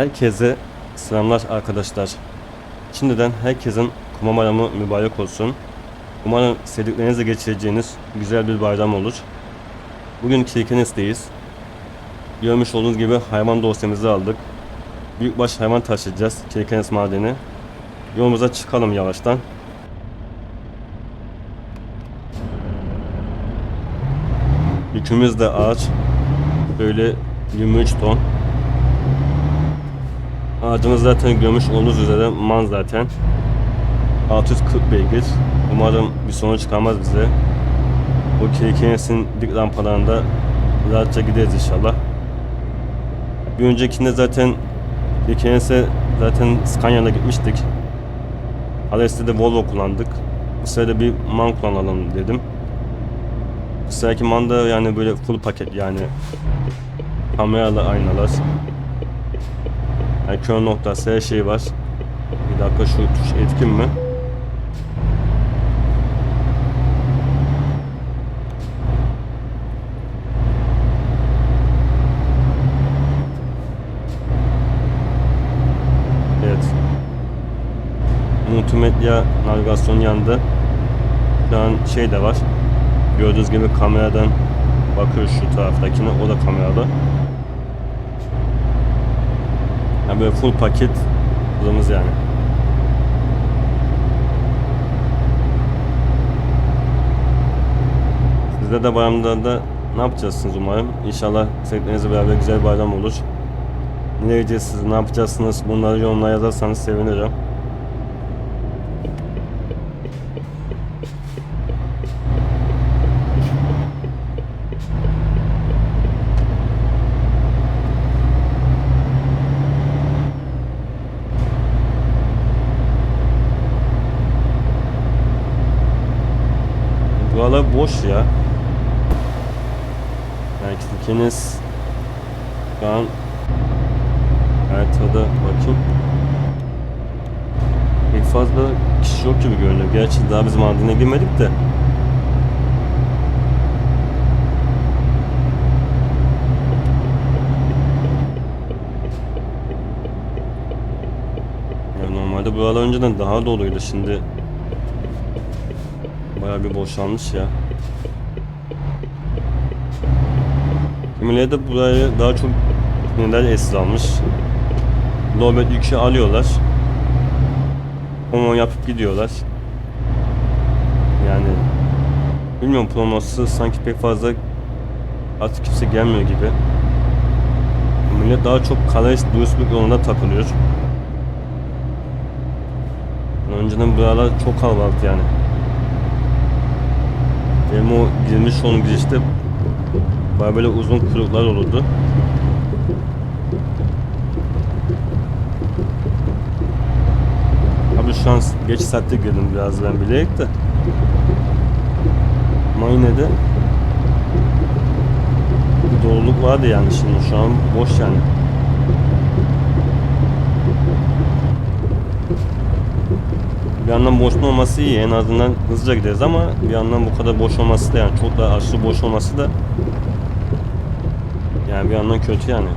Herkese selamlar arkadaşlar. Şimdiden herkesin Kuma Bayramı mübarek olsun. Umarım sevdiklerinizle geçireceğiniz güzel bir bayram olur. Bugün Kirkenes'teyiz. Görmüş olduğunuz gibi hayvan dosyamızı aldık. Büyükbaş hayvan taşıyacağız Kirkenes madeni. Yolumuza çıkalım yavaştan. Yükümüz de ağaç. Böyle 23 ton. Ağacımız zaten görmüş olduğunuz üzere man zaten. 640 beygir. Umarım bir sorun çıkarmaz bize. Bu Kirkenes'in dik rampalarında rahatça gideriz inşallah. Bir öncekinde zaten Kirkenes'e zaten Scania'da gitmiştik. Ales'te de Volvo kullandık. Bu sırada bir man kullanalım dedim. Bu seferki man da yani böyle full paket yani kameralı aynalar. Yani kör noktası her şey var. Bir dakika şu tuş etkin mi? Evet. Multimedya navigasyon yanında. Şu şey de var. Gördüğünüz gibi kameradan bakıyor şu taraftakine. O da kameralı. Yani böyle full paket hızımız yani. Sizde de bayramlarda ne yapacaksınız umarım? İnşallah sevdiklerinizle beraber güzel bir bayram olur. Ne yiyeceksiniz, ne yapacaksınız bunları yorumlara yazarsanız sevinirim. Buralar boş ya. İkiniz şu an haritada bakayım. Pek fazla kişi yok gibi görünüyor. Gerçi daha biz madene girmedik de. Normalde buralar önceden daha doluydu. Şimdi Bayağı bir boşalmış ya. Kimileri de burayı daha çok neler esir almış. Nobel yükü alıyorlar. Homo yapıp gidiyorlar. Yani bilmiyorum promosu sanki pek fazla artık kimse gelmiyor gibi. Millet daha çok kalorist dürüstlük yolunda takılıyor. Önceden buralar çok kalabalıktı yani. Benim o girmiş son girişte baya böyle uzun kuyruklar olurdu. Abi şu an geç saatte girdim biraz ben bilerek de. Ama yine de bir doluluk vardı yani şimdi şu an boş yani. Bir yandan boş olması iyi. En azından hızlıca gideriz ama bir yandan bu kadar boş olması da yani çok da aşırı boş olması da yani bir yandan kötü yani.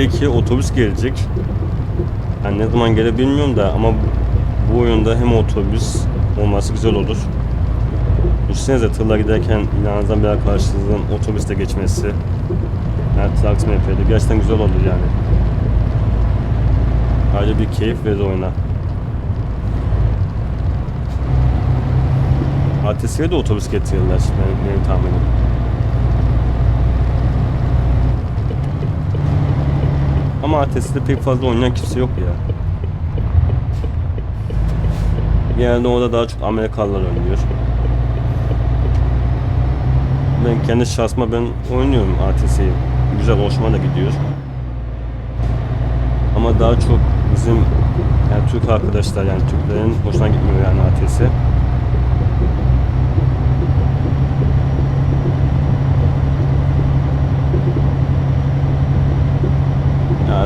ATS2 otobüs gelecek. Yani ne zaman gelir bilmiyorum da ama bu oyunda hem otobüs olması güzel olur. Düşünsenize tırla giderken inanızdan bir arkadaşınızın otobüste geçmesi. Yani traktör yapıyordu. Gerçekten güzel olur yani. Ayrıca bir keyif verir oyuna. ATS'ye de otobüs getirirler benim, benim tahminim. Ama ATS'de pek fazla oynayan kimse yok ya. Genelde orada daha çok Amerikalılar oynuyor. Ben kendi şahsıma ben oynuyorum ATS'yi. Güzel hoşuma da gidiyor. Ama daha çok bizim yani Türk arkadaşlar yani Türklerin hoşuna gitmiyor yani ATS.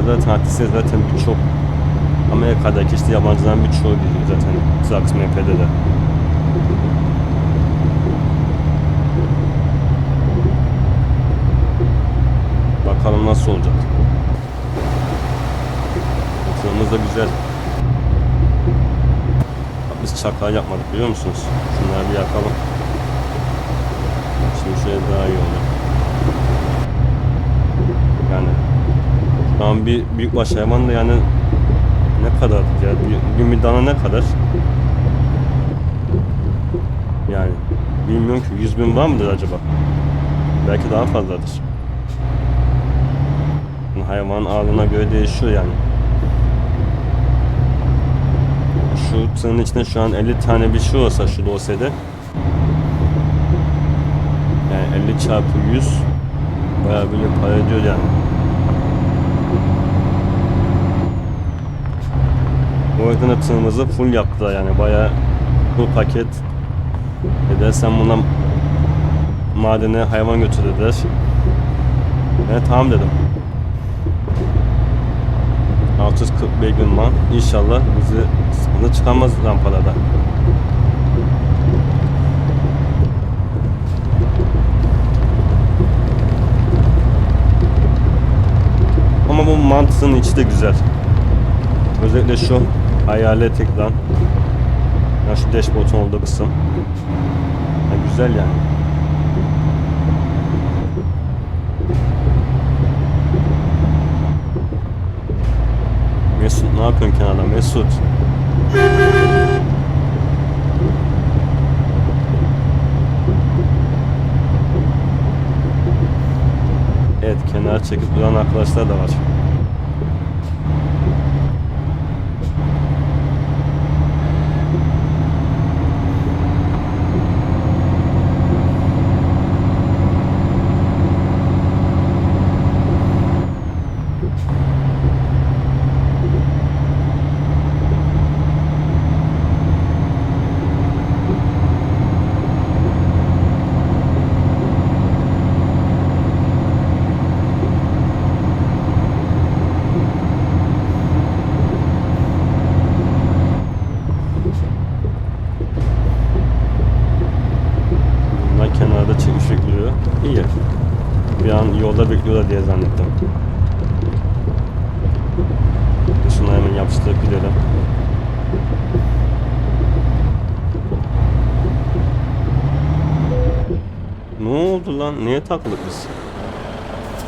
Zaten ATS zaten birçok Amerika'daki işte yabancıların birçoğu biliyor zaten Trax MP'de de. Bakalım nasıl olacak. Tırımız da güzel. Biz çakal yapmadık biliyor musunuz? Şunları bir yakalım. Şimdi şöyle daha iyi olur. Yani şu an bir büyükbaş hayvan da yani ne kadar ya bir, bir dana ne kadar? Yani bilmiyorum ki 100 bin var mıdır acaba? Belki daha fazladır. Hayvan ağırlığına göre değişiyor yani. Şu tığın içinde şu an 50 tane bir şey olsa şu dosyada yani 50 çarpı 100 bayağı bir para ediyor yani. Tığımızı full yaptılar yani bayağı full paket edersen buna madene hayvan götürürler. Ben tamam dedim. 640 beygir man. İnşallah bizi sıkıntı çıkarmaz rampada. Ama bu mantısının içi de güzel. Özellikle şu hayalet ekran. Ya şu dashboard'un olduğu kısım. Ya güzel yani. Mesut ne yapıyorsun kenarda Mesut? Evet kenar çekip duran arkadaşlar da var. Kenarda bekliyor. İyi. Bir an yolda bekliyorlar diye zannettim. Şunu hemen yapıştırıp gidelim. Ne oldu lan? Niye takıldık biz?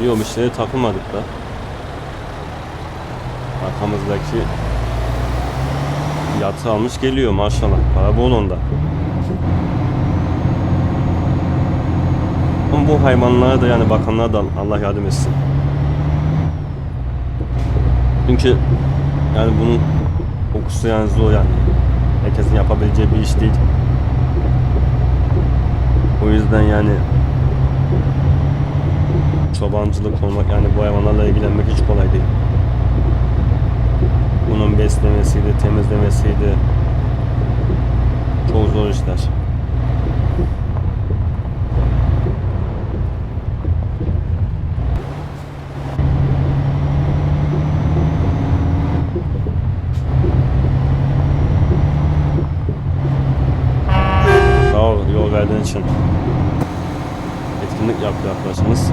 Yok bir şeye takılmadık da. Arkamızdaki yatı almış geliyor maşallah. Para bol onda. Bu hayvanlara da yani bakanlara da Allah yardım etsin. Çünkü yani bunun kokusu yani zor yani. Herkesin yapabileceği bir iş değil. O yüzden yani çobancılık olmak yani bu hayvanlarla ilgilenmek hiç kolay değil. Bunun beslemesiydi, temizlemesiydi. Çok zor işler. Sağ ol yol verdiğin için. Etkinlik yaptı arkadaşımız.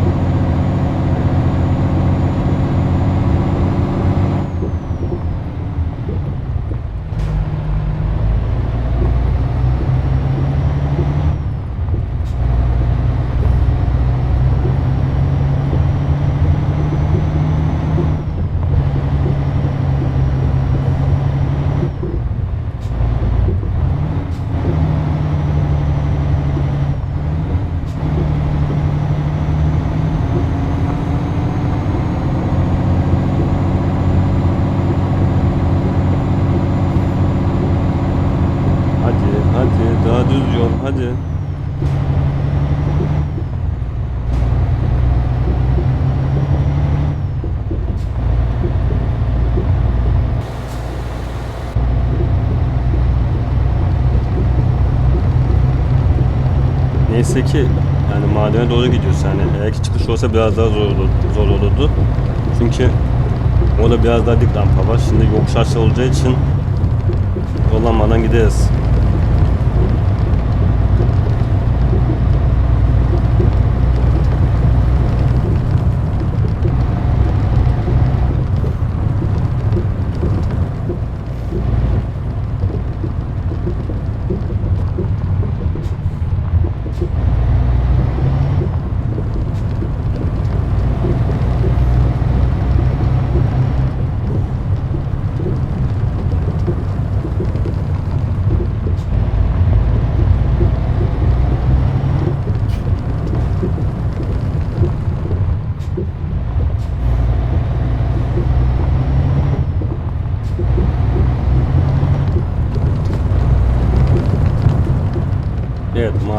Hadi. Neyse ki yani madene doğru gidiyoruz yani eğer ki çıkış olsa biraz daha zor olurdu, zor olurdu. Çünkü orada biraz daha dik rampa var. Şimdi yokuş aşağı olacağı için yollanmadan gideriz.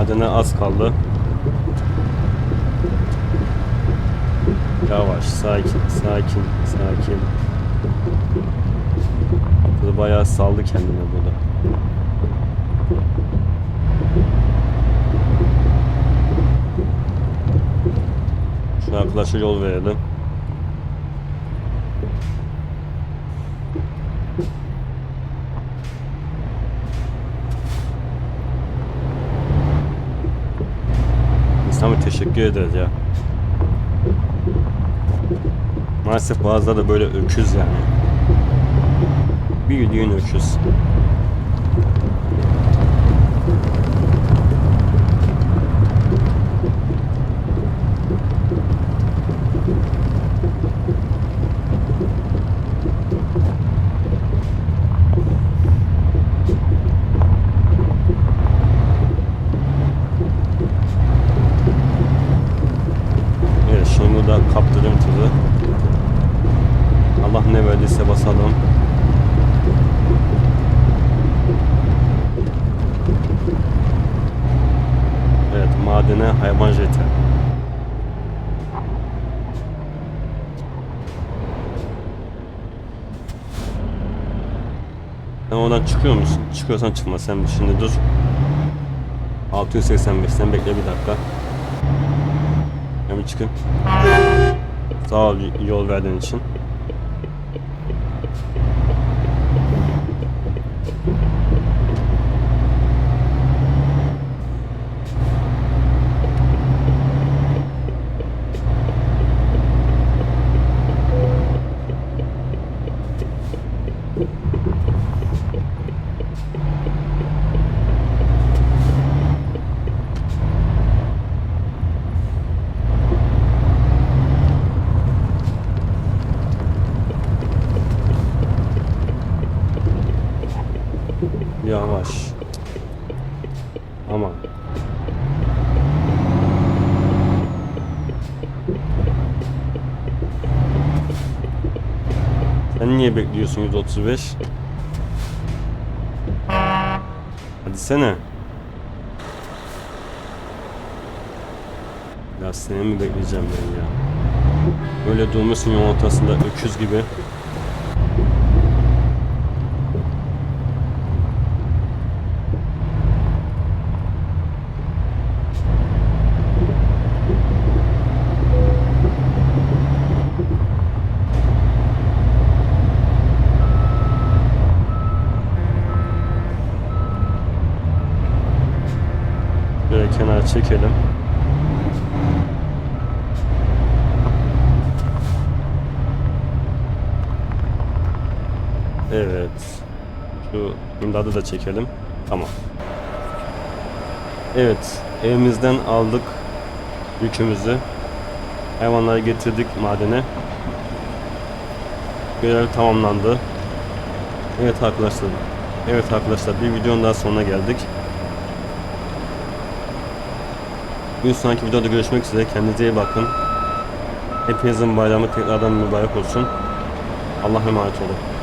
Evet madene az kaldı. Yavaş, sakin, sakin, sakin. Burada bayağı saldı kendine burada. Şu arkadaşa yol verelim. Bir teşekkür ederiz ya. Maalesef bazıları da böyle öküz yani. Bir yediğin öküz. Evet şimdi burada kaptırdım tuzu. Allah ne verdiyse basalım. Madene hayvan jeti. Sen oradan çıkıyor musun? Çıkıyorsan çıkma sen şimdi dur. 685 sen bekle bir dakika. Hemen çıkın. Sağ ol yol verdiğin için. Yavaş. Ama. Sen niye bekliyorsun 135? Hadi sene. Seni mi bekleyeceğim ben ya? Böyle durmuşsun yol ortasında öküz gibi. Böyle kenara çekelim. Evet. Şu imdadı da çekelim. Tamam. Evet. Evimizden aldık yükümüzü. Hayvanları getirdik madene. Görev tamamlandı. Evet arkadaşlar. Evet arkadaşlar bir videonun daha sonuna geldik. Bir sonraki videoda görüşmek üzere. Kendinize iyi bakın. Hepinizin bayramı tekrardan mübarek olsun. Allah'a emanet olun.